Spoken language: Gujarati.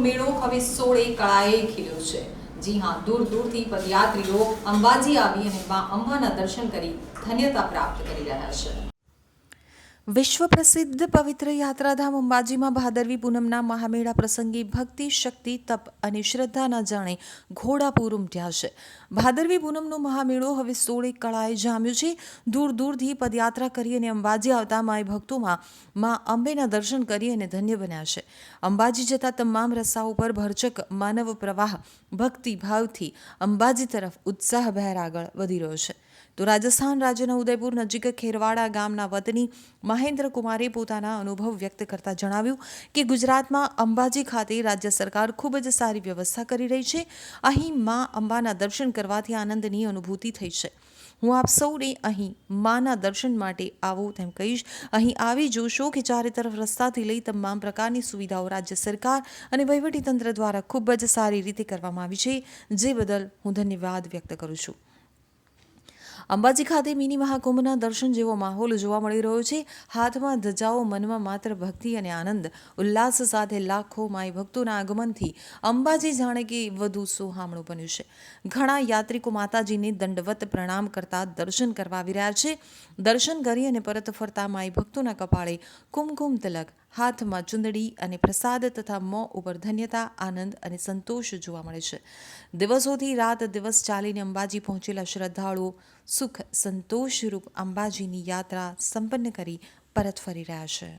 મેળો હવે સોળે કળાએ ખીલ્યો છે. જી હા, દૂર દૂરથી પદયાત્રીઓ અંબાજી આવી અને મા અંબાના દર્શન કરી ધન્યતા પ્રાપ્ત કરી રહ્યા છે. વિશ્વ પ્રસિદ્ધ પવિત્ર યાત્રાધામ અંબાજીમાં ભાદરવી પૂનમના મહામેળા પ્રસંગે ભક્તિ, શક્તિ, તપ અને શ્રદ્ધાના જાણે ઘોડાપૂર ઉમટ્યા છે. ભાદરવી પૂનમનો મહામેળો હવે સોળે કળાએ જામ્યો છે. દૂર દૂરથી પદયાત્રા કરી અને અંબાજી આવતા માય ભક્તોમાં મા અંબેના દર્શન કરી અને ધન્ય બન્યા છે. અંબાજી જતા તમામ રસ્તાઓ પર ભરચક માનવ પ્રવાહ, ભક્તિ ભાવથી અંબાજી તરફ ઉત્સાહભેર આગળ વધી રહ્યો છે. તો રાજસ્થાન રાજ્યના ઉદયપુર નજીક ખેરવાડા ગામના વતની મહેન્દ્ર કુમારે પોતાના અનુભવ વ્યક્ત કરતા જણાવ્યું કે ગુજરાતમાં અંબાજી ખાતે રાજ્ય સરકાર ખૂબ જ સારી વ્યવસ્થા કરી રહી છે. અહીં મા અંબાના દર્શન કરવાથી આનંદની અનુભૂતિ થઈ છે. હું આપ સૌને અહીં માના દર્શન માટે આવો તેમ કહીશ. અહીં આવી જોશો કે ચારે તરફ રસ્તાથી લઈ તમામ પ્રકારની સુવિધાઓ રાજ્ય સરકાર અને વહીવટીતંત્ર દ્વારા ખૂબ જ સારી રીતે કરવામાં આવી છે. જે બદલ હું ધન્યવાદ વ્યક્ત કરું છું. અંબાજી ખાતે મિની મહાકુંભના દર્શન જેવો માહોલ જોવા મળી રહ્યો છે. હાથમાં ધજાઓ, મનમાં માત્ર ભક્તિ અને આનંદ. ઉલ્લાસ સાથે લાખો માય ભક્તોના આગમનથી અંબાજી જાણે કે વધુ સોહામણું બન્યું છે. ઘણા યાત્રિકો માતાજીને દંડવત પ્રણામ કરતા દર્શન કરવા આવી રહ્યા છે. દર્શન કરી અને પરત ફરતા માય ભક્તોના કપાળે કુમકુમ તિલક, હાથમાં ચુંદડી અને પ્રસાદ તથા મોં ઉપર ધન્યતા, આનંદ અને સંતોષ જોવા મળે છે. દિવસોથી રાત દિવસ ચાલીને અંબાજી પહોંચેલા શ્રદ્ધાળુઓ સુખ સંતોષરૂપ અંબાજીની યાત્રા સંપન્ન કરી પરત ફરી રહ્યા છે.